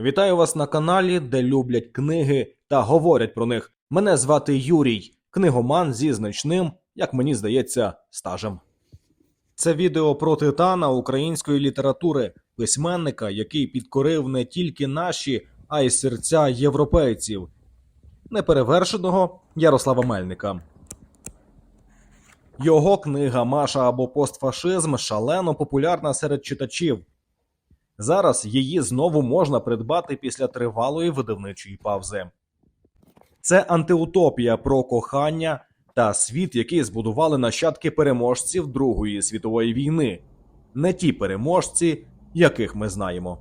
Вітаю вас на каналі, де люблять книги та говорять про них. Мене звати Юрій, книгоман зі значним, як мені здається, стажем. Це відео про титана української літератури, письменника, який підкорив не тільки наші, а й серця європейців, неперевершеного Ярослава Мельника. Його книга Маша або постфашизм шалено популярна серед читачів. Зараз її знову можна придбати після тривалої видавничої паузи. Це антиутопія про кохання та світ, який збудували нащадки переможців Другої світової війни, не ті переможці, яких ми знаємо.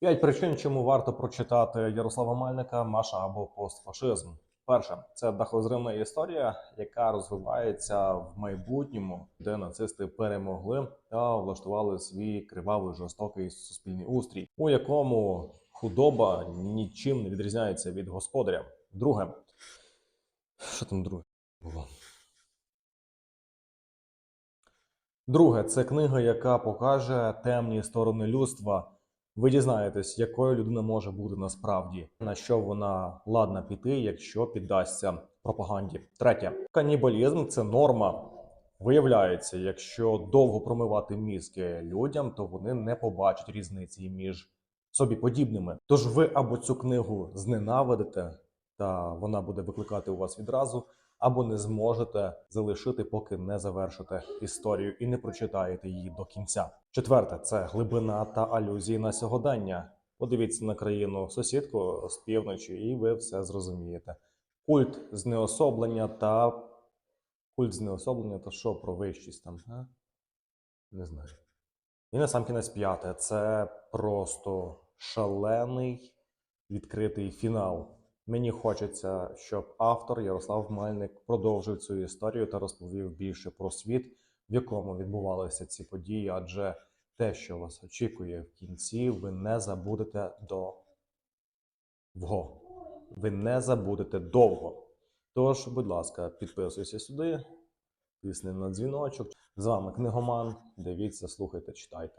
П'ять причин, чому варто прочитати Ярослава Мальника Маша або постфашизм. Перше, це дахозримна історія, яка розвивається в майбутньому, де нацисти перемогли та влаштували свій кривавий жорстокий суспільний устрій, у якому худоба нічим не відрізняється від господаря. Друге, що там друге було? Друге, це книга, яка покаже темні сторони людства. Ви дізнаєтесь, якою людина може бути насправді, на що вона ладна піти, якщо піддасться пропаганді. Третє, канібалізм це норма. Виявляється, якщо довго промивати мізки людям, то вони не побачать різниці між собі подібними. Тож ви або цю книгу зненавидите, та вона буде викликати у вас відразу, або не зможете залишити, поки не завершите історію і не прочитаєте її до кінця. Четверте це глибина та алюзії на сьогодення. Подивіться на країну сусідку з півночі, і ви все зрозумієте. Культ знеособлення та культ знеособлення та що про вищість там? А? Не знаю. І на сам кінець п'яте це просто шалений відкритий фінал. Мені хочеться, щоб автор Ярослав Мельник продовжив цю історію та розповів більше про світ, в якому відбувалися ці події, адже те, що вас очікує в кінці, ви не забудете довго. Ви не забудете довго. Тож, будь ласка, підписуйся сюди, тисни на дзвіночок. З вами книгоман. Дивіться, слухайте, читайте.